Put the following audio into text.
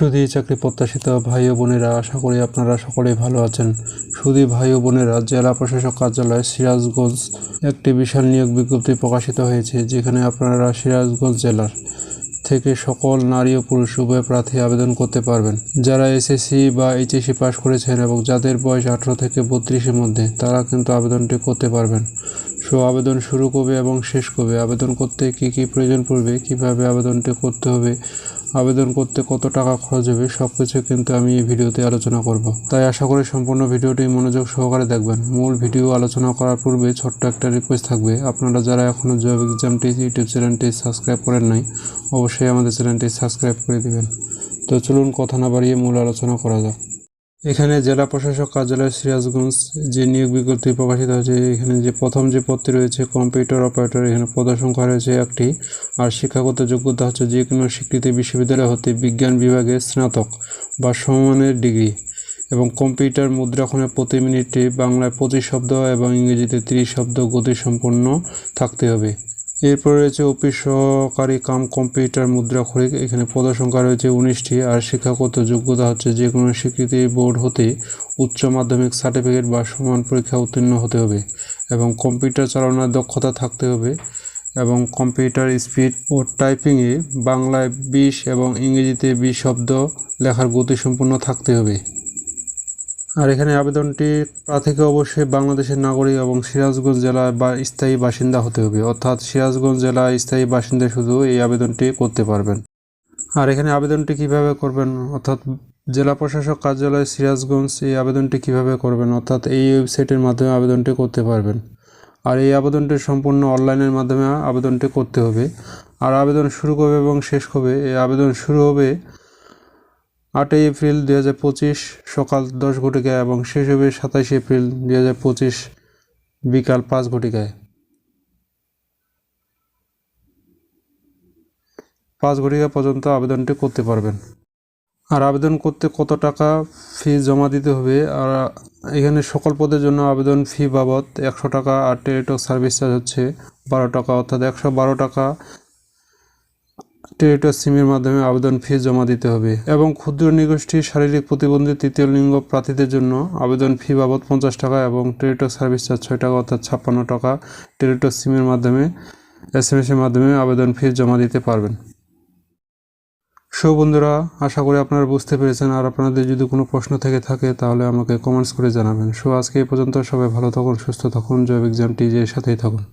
সুধী চাকরি প্রত্যাশিত ভাই ও বোনেরা, আশা করি আপনারা সকলেই ভালো আছেন। সুধী ভাই ও বোনেরা, জেলা প্রশাসক কার্যালয় সিরাজগঞ্জ একটি বিশাল নিয়োগ বিজ্ঞপ্তি প্রকাশিত হয়েছে, যেখানে আপনারা সিরাজগঞ্জ জেলার থেকে সকল নারী ও পুরুষ উভয় প্রার্থী আবেদন করতে পারবেন। যারা এসএসসি বা এইচএসসি পাশ করেছেন এবং যাদের বয়স আঠারো থেকে বত্রিশের মধ্যে, তারা কিন্তু আবেদনটি করতে পারবেন। সো, আবেদন শুরু কবে এবং শেষ কবে? আবেদন করতে কি কি প্রয়োজন পড়বে? কীভাবে আবেদনটি করতে হবে? আবেদন করতে কত টাকা খরচ হবে সব কিছু কিন্তু আমি এই ভিডিওতে আলোচনা করব। তাই আশা করি সম্পূর্ণ ভিডিওটি মনোযোগ সহকারে দেখবেন। মূল ভিডিও আলোচনা করার পূর্বে ছোট্ট একটা রিকোয়েস্ট থাকবে। আপনারা যারা এখনও জব এক্সামটি ইউটিউব চ্যানেলটি সাবস্ক্রাইব করেন নাই, অবশ্যই আমাদের চ্যানেলটি সাবস্ক্রাইব করে দেবেন। তো চলুন কথা না বাড়িয়ে মূল আলোচনা করা যাক। এখানে জেলা প্রশাসক কার্যালয় সিরাজগঞ্জ, যে নিয়োগ বিজ্ঞপ্তি প্রকাশিত হয়েছে, এখানে যে প্রথম যে পদটি রয়েছে, কম্পিউটার অপারেটর, এখানে পদের সংখ্যা রয়েছে একটি। আর শিক্ষাগত যোগ্যতা হচ্ছে যে কোনো স্বীকৃত বিশ্ববিদ্যালয় হতে বিজ্ঞান বিভাগে স্নাতক বা সমমানের ডিগ্রি এবং কম্পিউটার মুদ্রাক্ষণে প্রতি মিনিটে বাংলায় পঁচিশ শব্দ এবং ইংরেজিতে তিরিশ শব্দ গতিসম্পন্ন থাকতে হবে। এরপর রয়েছে অফিস সহকারী কাম কম্পিউটার মুদ্রাক্ষরিক এখানে পদের সংখ্যা রয়েছে উনিশটি আর শিক্ষাগত যোগ্যতা হচ্ছে যে কোনো স্বীকৃতি বোর্ড হতে উচ্চ মাধ্যমিক সার্টিফিকেট বা সমান পরীক্ষা উত্তীর্ণ হতে হবে এবং কম্পিউটার চালানোর দক্ষতা থাকতে হবে এবং কম্পিউটার স্পিড ও টাইপিংয়ে বাংলায় বিশ এবং ইংরেজিতে বিশ শব্দ লেখার গতিসম্পন্ন থাকতে হবে। আর এখানে আবেদনটি প্রার্থীকে অবশ্যই বাংলাদেশের নাগরিক এবং সিরাজগঞ্জ জেলায় বা স্থায়ী বাসিন্দা হতে হবে। অর্থাৎ সিরাজগঞ্জ জেলায় স্থায়ী বাসিন্দা শুধু এই আবেদনটি করতে পারবেন। আর এখানে আবেদনটি কীভাবে করবেন? অর্থাৎ জেলা প্রশাসক কার্যালয় সিরাজগঞ্জ এই আবেদনটি কীভাবে করবেন? অর্থাৎ এই ওয়েবসাইটের মাধ্যমে আবেদনটি করতে পারবেন। আর এই আবেদনটি সম্পূর্ণ অনলাইনের মাধ্যমে আবেদনটি করতে হবে। আর আবেদন শুরু করবে এবং শেষ করবে এই আবেদন শুরু হবে আটই এপ্রিল দুই হাজার পঁচিশ সকাল দশ ঘটিকায় এবং শেষ হবে সাতাশে এপ্রিল দুই হাজার পঁচিশ বিকাল পাঁচ ঘটিকায়। পাঁচ ঘটিকা পর্যন্ত আবেদনটি করতে পারবেন। আর আবেদন করতে কত টাকা ফি জমা দিতে হবে? আর এখানে সকল পদের জন্য আবেদন ফি বাবদ একশো টাকা আর টেলিটক সার্ভিস চার্জ হচ্ছে বারো টাকা, অর্থাৎ একশো বারো টাকা। টেরিটর সিমের মাধ্যমে আবেদন ফি জমা দিতে হবে এবং ক্ষুদ্র নিগোষ্ঠী শারীরিক প্রতিবন্ধী তৃতীয় লিঙ্গ প্রার্থীদের জন্য আবেদন ফি বাবদ পঞ্চাশ টাকা এবং টেরিটর সার্ভিস চার্জ ছয় টাকা অর্থাৎ ছাপ্পান্ন টাকা। টেরিটর সিমের মাধ্যমে এস এম এসের মাধ্যমে আবেদন ফি জমা দিতে পারবেন। সো বন্ধুরা আশা করি আপনারা বুঝতে পেরেছেন। আর আপনাদের যদি কোনো প্রশ্ন থেকে থাকে, তাহলে আমাকে কমেন্টস করে জানাবেন। সো আজকে এই পর্যন্ত সবাই ভালো থাকুন, সুস্থ থাকুন। জব এক্সাম টিজের সাথেই থাকুন।